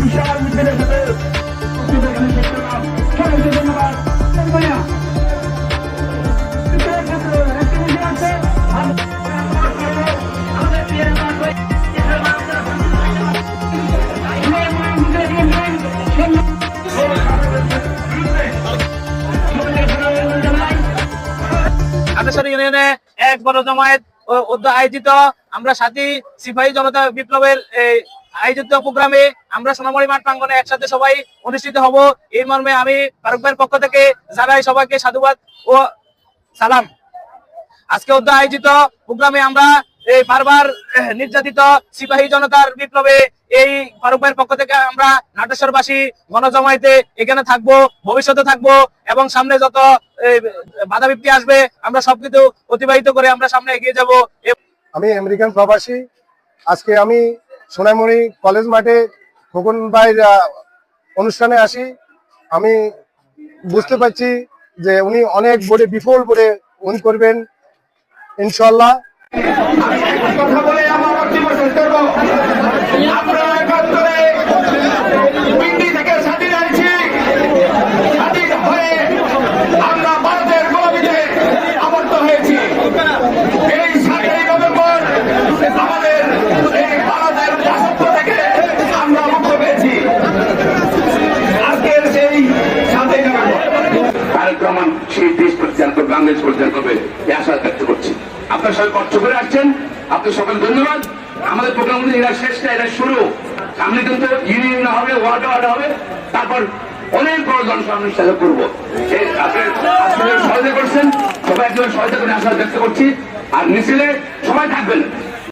বিশাল মিছিলে সাথে আদেশ্বর ইউনিয়নে এক বড় জমায়েত আয়োজিত। আমরা সাথী সিপাহী জনতা বিপ্লবের আয়োজিত প্রোগ্রামে আমরা সোনামণি মাঠ প্রাঙ্গনে একসাথে সবাই অনুষ্ঠিত হব। এই মর্মে আমি ফারুক পক্ষ থেকে জানাই সবাইকে সাধুবাদ ও সালাম। আজকে উদ্যোগ আয়োজিত প্রোগ্রামে আমরা এই বারবার নির্যাতিত সিপাহী জনতার বিপ্লবে এই ফারুক ভাইয়ের পক্ষ থেকে আমরা নাটেশ্বরবাসী গণজমায়েতে এখানে থাকব ভবিষ্যতে থাকব এবং সামনে যত এই, বাধা বিপত্তি আসবে আমরা সবকিছু অতিবাহিত করে আমরা সামনে এগিয়ে যাব। আমি আমেরিকান প্রবাসী। আজকে আমি সোনামণি কলেজ মাঠে খোকন ভাইয়ের অনুষ্ঠানে আসি। আমি বুঝতে পারছি যে উনি অনেক বড়ে বিফল করে উনি করবেন ইনশাল্লাহ সেই দেশ পরিচালনা বাংলাদেশ পরিচালনা করবে এই আশা ব্যক্ত করছি। আপনার সবাই কষ্ট করে আসছেন। আপনি সকল ধন্যবাদ। আমাদের প্রোগ্রাম এরা শেষ না এটা শুরু। সামনে কিন্তু ইউনিয়ন হবে, ওয়ার্ড ওয়ার্ড হবে। তারপর অনেক বড় সাথে করব। সহযোগিতা করছেন। সবাই একজন সহযোগিতা করে আশা ব্যক্ত করছি। আর মিছিলে সবাই থাকবেন।